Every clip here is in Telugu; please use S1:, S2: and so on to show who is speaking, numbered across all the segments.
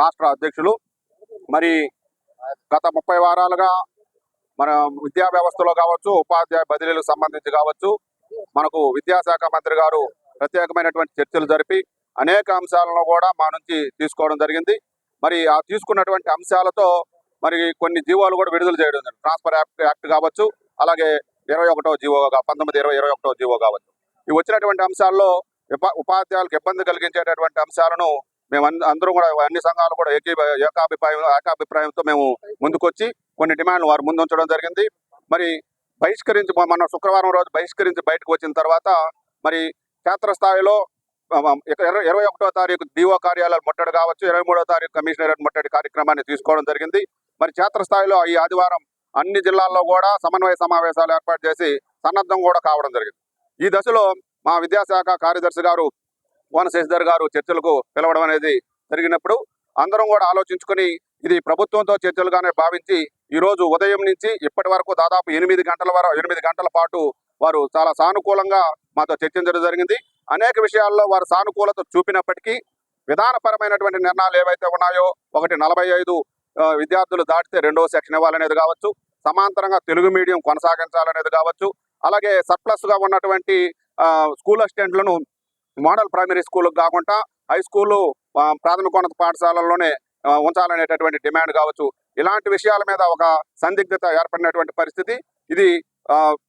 S1: రాష్ట్ర అధ్యక్షులు. మరి గత ముప్పై వారాలుగా మన విద్యా వ్యవస్థలో కావచ్చు ఉపాధ్యాయ బదిలీలకు సంబంధించి కావచ్చు మనకు విద్యాశాఖ మంత్రి గారు ప్రత్యేకమైనటువంటి చర్చలు జరిపి అనేక అంశాలను కూడా మా నుంచి తీసుకోవడం జరిగింది. మరి ఆ తీసుకున్నటువంటి అంశాలతో మరి కొన్ని జీవోలు కూడా విడుదల చేయడం జరిగింది. ట్రాన్స్ఫర్ యాక్ట్ యాక్ట్ కావచ్చు అలాగే ఇరవై ఒకటో జీవో పంతొమ్మిది ఇరవై ఇరవై ఒకటో జీవో కావచ్చు. ఈ వచ్చినటువంటి అంశాల్లో ఉపాధ్యాయులకు ఇబ్బంది కలిగించేటటువంటి అంశాలను మేము అందరూ కూడా అన్ని సంఘాలు కూడా ఏకీ ఏకాభిప్రాయం ఏకాభిప్రాయంతో మేము ముందుకొచ్చి కొన్ని డిమాండ్లు వారు ముందు ఉంచడం జరిగింది. మరి బహిష్కరించి మన మొన్న శుక్రవారం రోజు బహిష్కరించి బయటకు వచ్చిన తర్వాత మరి క్షేత్రస్థాయిలో ఇరవై ఇరవై ఒకటో తారీఖు డిఓ కార్యాలయాలు ముట్టడి కావచ్చు ఇరవై మూడో తారీఖు కమిషనరేట్ ముట్టడి కార్యక్రమాన్ని తీసుకోవడం జరిగింది. మరి క్షేత్రస్థాయిలో ఈ ఆదివారం అన్ని జిల్లాల్లో కూడా సమన్వయ సమావేశాలు ఏర్పాటు చేసి సన్నద్ధం కూడా కావడం జరిగింది. ఈ దశలో మా విద్యాశాఖ కార్యదర్శి గారు కోన శశిధర్ గారు చర్చలకు పిలవడం అనేది జరిగినప్పుడు అందరం కూడా ఆలోచించుకొని ఇది ప్రభుత్వంతో చర్చలుగానే భావించి ఈరోజు ఉదయం నుంచి ఇప్పటి వరకు దాదాపు ఎనిమిది గంటల వరకు ఎనిమిది గంటల పాటు వారు చాలా సానుకూలంగా మాతో చర్చించడం జరిగింది. అనేక విషయాల్లో వారు సానుకూలత చూపినప్పటికీ విధానపరమైనటువంటి నిర్ణయాలు ఏవైతే ఉన్నాయో ఒకటి నలభై ఐదు విద్యార్థులు దాటితే రెండవ సెక్షన్ ఇవ్వాలనేది కావచ్చు. సమాంతరంగా తెలుగు మీడియం కొనసాగించాలనేది కావచ్చు. అలాగే సర్ప్లస్గా ఉన్నటువంటి స్కూల్ అసిస్టెంట్లను మోడల్ ప్రైమరీ స్కూల్ కాకుండా హై స్కూల్ ప్రాథమికోన్నత పాఠశాలల్లోనే ఉంచాలనేటటువంటి డిమాండ్ కావచ్చు. ఇలాంటి విషయాల మీద ఒక సందిగ్ధత ఏర్పడినటువంటి పరిస్థితి. ఇది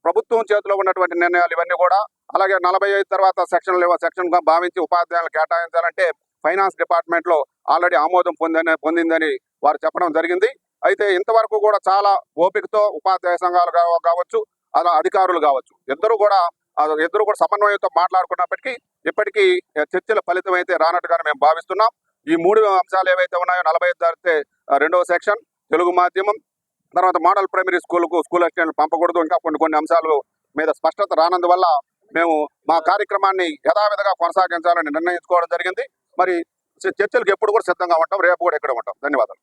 S1: ప్రభుత్వం చేతిలో ఉన్నటువంటి నిర్ణయాలు ఇవన్నీ కూడా అలాగే నలభై ఐదు తర్వాత సెక్షన్ సెక్షన్ భావించి ఉపాధ్యాయులు కేటాయించాలంటే ఫైనాన్స్ డిపార్ట్మెంట్లో ఆల్రెడీ ఆమోదం పొందని పొందిందని వారు చెప్పడం జరిగింది. అయితే ఇంతవరకు కూడా చాలా ఓపికతో ఉపాధ్యాయ సంఘాలు కావచ్చు అలా అధికారులు కావచ్చు. ఇద్దరు కూడా ఇద్దరు కూడా సమన్వయంతో మాట్లాడుకున్నప్పటికీ ఇప్పటికీ చర్చల ఫలితం అయితే రానట్టుగానే మేము భావిస్తున్నాం. ఈ మూడు అంశాలు ఏవైతే ఉన్నాయో నలభై ఐదు దాటితే రెండవ సెక్షన్ తెలుగు మాధ్యమం తర్వాత మోడల్ ప్రైమరీ స్కూల్కు స్కూల్ అసిస్టెంట్లు పంపకూడదు ఇంకా కొన్ని కొన్ని అంశాలు మీద స్పష్టత రానందువల్ల మేము మా కార్యక్రమాన్ని యథావిధిగా కొనసాగించాలని నిర్ణయించుకోవడం జరిగింది. మరి చర్చలకు ఎప్పుడు కూడా సిద్ధంగా ఉంటాం రేపు కూడా ఇక్కడ ఉంటాం. ధన్యవాదాలు.